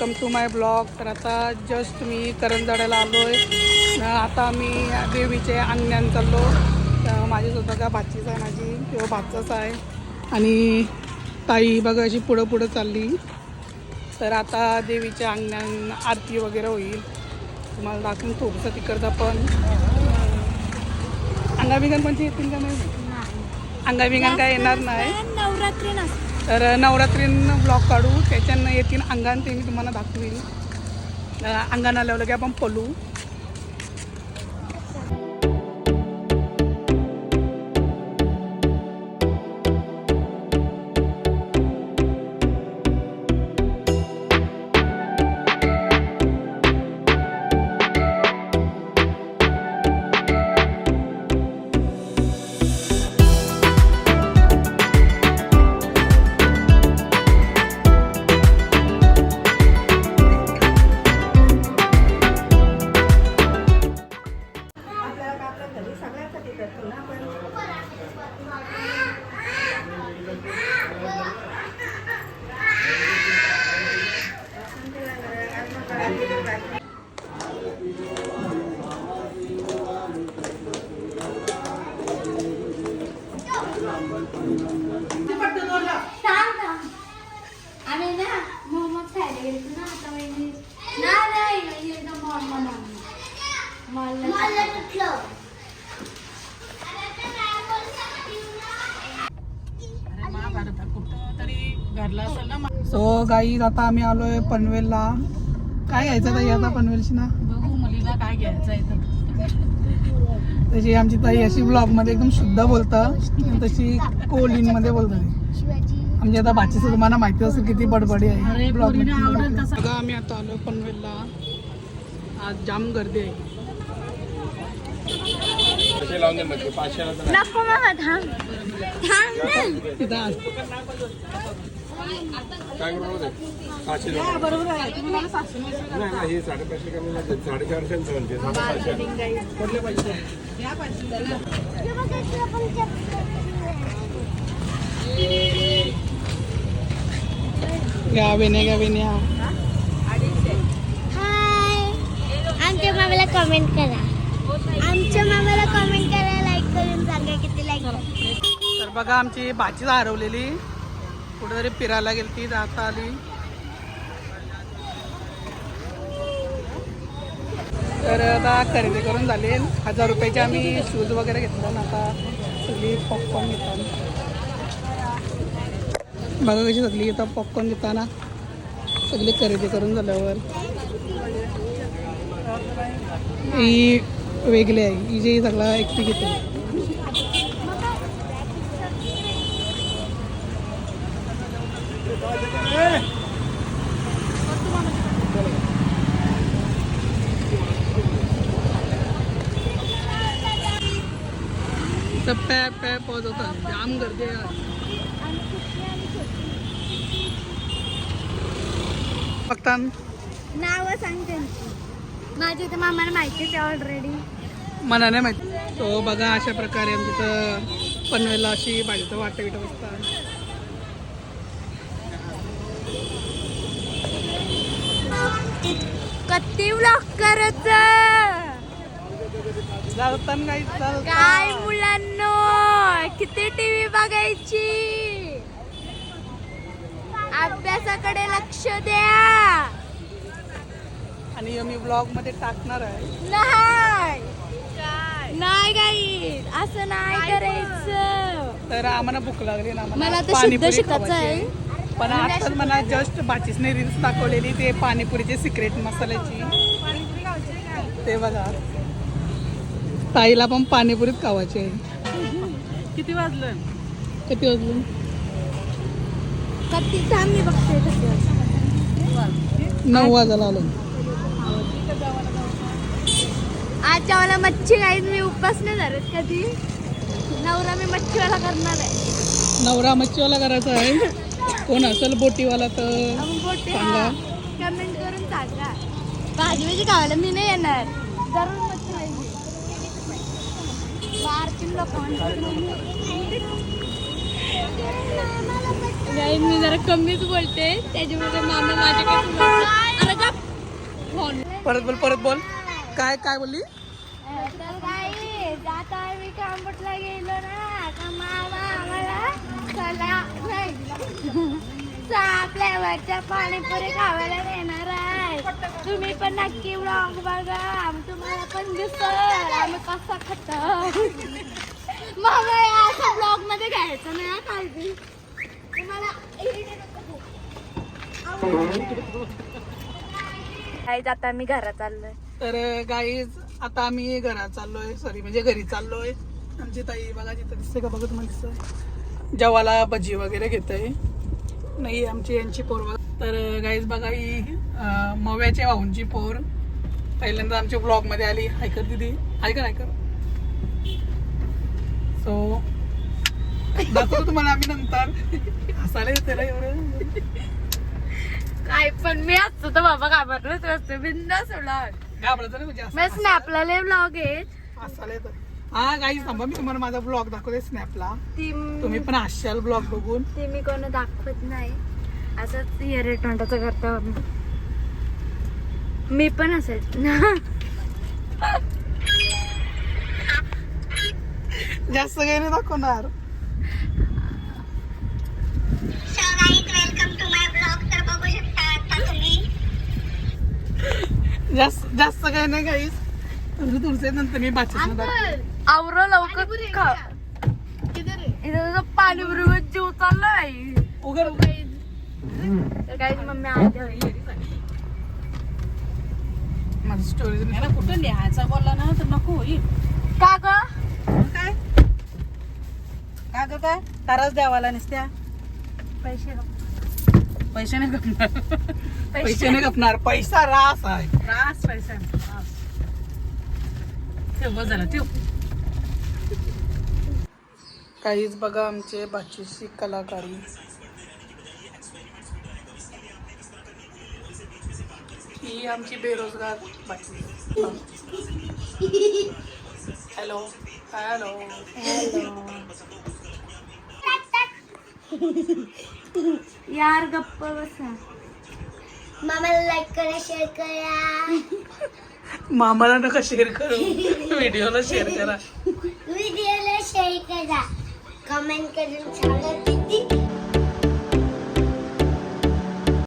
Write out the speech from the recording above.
Welcome to my blog तर आता just मी करंजाड्याला आलो आहे आता आम्ही देवीचे अंगण्यान चाललो. तर माझी स्वतः भाचीच आहे माझी किंवा भाचाच आहे. आणि ताई बघा अशी पुढं पुढं चालली. तर आता देवीच्या अंगण्यान आरती वगैरे होईल. तुम्हाला दाखवून थोडंसं तिकडचं पण. अंगाबिंगण पण येतील का नाही? अंगाबिंगण काय येणार नाही. नवरात्री नसते. तर नवरात्रीनं ब्लॉग काढू त्याच्यानं येतील अंगान ते मी तुम्हाला दाखवेल अं, अंगण आल्यावर की आपण पलू आम्ही ना मोमोज खायला गेलो ना आता नाही मॉल सो गाई आता आम्ही आलोय पनवेलला. काय घ्यायचं ताई आता पनवेलची ना? बघू मुलीला काय घ्यायचं आहे तर. तशी आमची ताई अशी ब्लॉगमध्ये एकदम शुद्ध बोलतं. तशी कोलिनमध्ये बोलतं ती. शिवाजी म्हणजे आता बाकीचं तुम्हाला माहिती असेल किती बडबडी आहे. ब्लॉग बघा. आम्ही आता आलो पनवेलला. आज जाम गर्दी आहे. नको मामा थांब. थांब ना तिथं आज घ्या घ्या आमच्या मामाला कमेंट करा. आमच्या मामाला कमेंट करा लाईक करून सांगा किती लाईक तर बघा आमची भाजी हरवलेली. कुठेतरी फिरायला गेली ती जाता आली. तर आता खरेदी करून झाले. हजार रुपयाचे आम्ही शूज वगैरे घेतला ना आता सगळी पॉपकॉर्न घेतात बघा कशी सगळी आता पॉपकॉर्न घेताना सगळी खरेदी करून झाल्यावर. ही वेगळी आहे. ही जी सगळा एकटी घेते पॅ पॅ पॉज होता जाम गर्दी आहे आज. बघता नाव सांग त्यांची माझी तर मामाला माहितीच आहे ऑलरेडी मला नाही माहिती तो बघा अशा प्रकारे आमच्या इथं पनवेलला अशी भाजीचं वाटतं बिटं बसतात. कत्ती ब्लॉक करत. काय मुलांनो किती टीव्ही बघायची? अभ्यासाकडे लक्ष द्या. आणि मी ब्लॉगमध्ये टाकणार आहे. नाही. नाही गाई असं नाही करायचं. तर आम्हाला भूक लागली ना मला आता शुद्ध शिकायचं आहे. पण आजकाल मला जस्ट बाचीसने रील्स दाखवलेली ते पाणीपुरीची सिक्रेट मसाल्याची. ते बघा. ताईला पण पाणीपुरीच खावायची आहे. किती वाजलं? किती वाजले? नऊ वाजायला आलो. आजच्या मला मच्छी खाईत मी उपास नाही धरत कधी. नवरा मी मच्छीवाला करणार आहे. नवरा मच्छीवाला करायचा आहे. कोण असेल बोटीवाला तर सांगा. कमेंट करून सांगा. भाजी भाजी खायला मी नाही येणार. जरूर मच्छी मी जरा कमीच बोलते. त्याच्यामुळे मामा माझ्याकडे फोन परत बोल परत बोल. काय काय बोलली? तर काही आता आम्ही कांबटला गेलो ना. का मामा? चला नाही. फ्लेवरच्या पाणीपुरी खावायला देणार आहे. तुम्ही पण नक्की ब्लॉग बघा. तुम्हाला पण दिसत आम्ही कसा खातो. मग या ब्लॉगमध्ये घ्यायचं नाही काळजी. तुम्हाला आता मी घरात चाललोय. तर गाईज आता आम्ही घरात चाललोय. सॉरी म्हणजे घरी चाललोय. आमची ताई बघा जिथं दिसते का बघत म्हणजे जेवाला भजी वगैरे घेते नाही आमची यांची पोर तर गाईज बघा ही मव्याच्या भाऊंची पोर. पहिल्यांदा आमच्या ब्लॉगमध्ये आली. ऐकत दिदी. ऐका ऐकर. सो दाखवतो तुम्हाला आम्ही नंतर. हसायला येते ना एवढं? काय पण मी असतो तर बाबा घाबरलोच असतो. व्लॉग घाबरायचं नाही म्हणजे मी स्नॅपला लय व्लॉग आहे. हसायला येतं हा गाईज थांबा मी तुम्हाला माझा ब्लॉग दाखवते स्नॅपला ती तुम्ही पण हसाल ब्लॉग बघून. ती मी कोण दाखवत नाही. असंच हिरे तोंडाचं करतो. मी पण असेल. जास्त काही नाही दाखवणार. जास्त जास्त काही नाही काहीच तुमचं तुमचे नंतर मी बातचीत आवरो लवकर खा. इथं तुझं पाणी बरोबर जीव चाललाय. उघड. तर मम्मी माझी स्टोरी कुठं लिहायचा बोलला ना तर नको होईल. का ग? काय? का ग काय? ताराच द्यावाला नसत्या. पैसे पैसे नाही गपणार. पैसे. नाही गपणार. पैसा रास आहे. त्रास पैसा. झाला ठेव. काहीच बघा आमचे बाचीची कलाकारी. ही आमची बेरोजगार बाची हॅलो हॅलो. यार गप्प बसा. मामाला लाईक करा शेअर करा. मामाला नका शेअर करू. व्हिडिओला शेअर करा. व्हिडिओला शेअर करा कमेंट करून सांगा किती